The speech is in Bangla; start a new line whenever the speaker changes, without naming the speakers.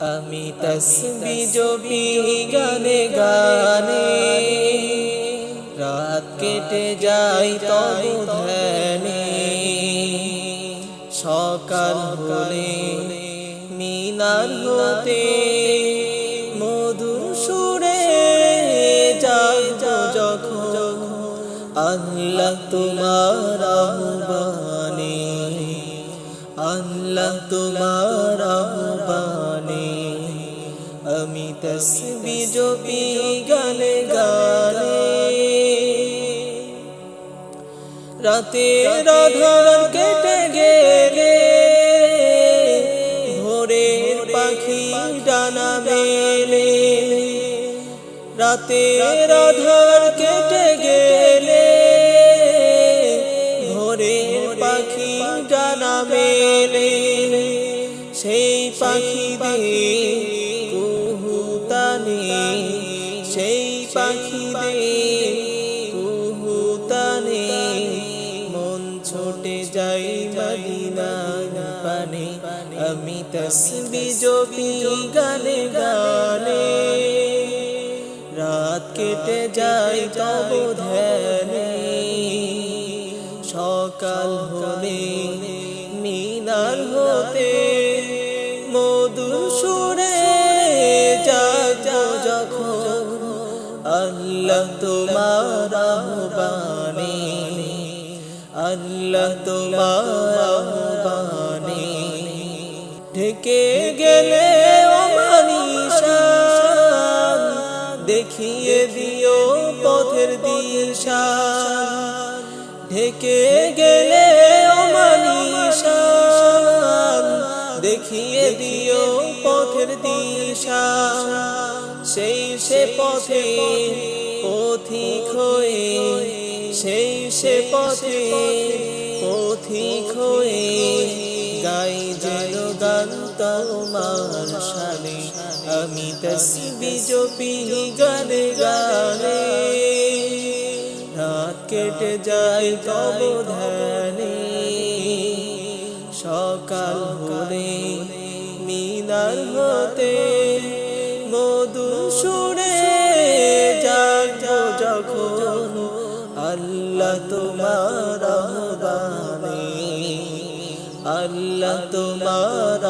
আমি তসবি জবি গানে গানে। রাত কেটে যাই তবু ধ্যানে। সকাল হলে মিনার হতে মধুর সুরে যাই যখন আল্লাহ তোমার আহ্বানে। আল্লাহ তোমার আহ্বানে। আমি তসবি জপি গানে গানে। রাতে রাধার কেটে গেলে ভোরে পাখি ডানা মেলে রাতে রাধার কেটে গেলে ভোরে পাখি ডানা মেলে সেই পাখি দিয়ে সেই পাখি দিয়ে কুহুতানে মন ছোটে যাই মদিনার পানে। আমি তসবি জপি গানে গানে, রাত কেটে যায় তব ধ্যানে। সকাল হলে মিনার হতে আল্লাহ তোমার আহ্বানে, আল্লাহ তোমার আহ্বানে। ঢেকে গেলে দেখিয়ে দিও পথের দিশা। ঢেকে গেলে অমানিশান দেখিয়ে দিও পথের দিশা। সেই সে পথে পথিক হয়ে, সেই সে পথে পথিক হয়ে গাই যেন গান তোমার শানে। আমি তসবি জপি গানে গানে। রাত কেটে যায় তব ধ্যানে। সকাল হলে মিনার হতে আল্লাহ তোমার আল্লাহ তোমার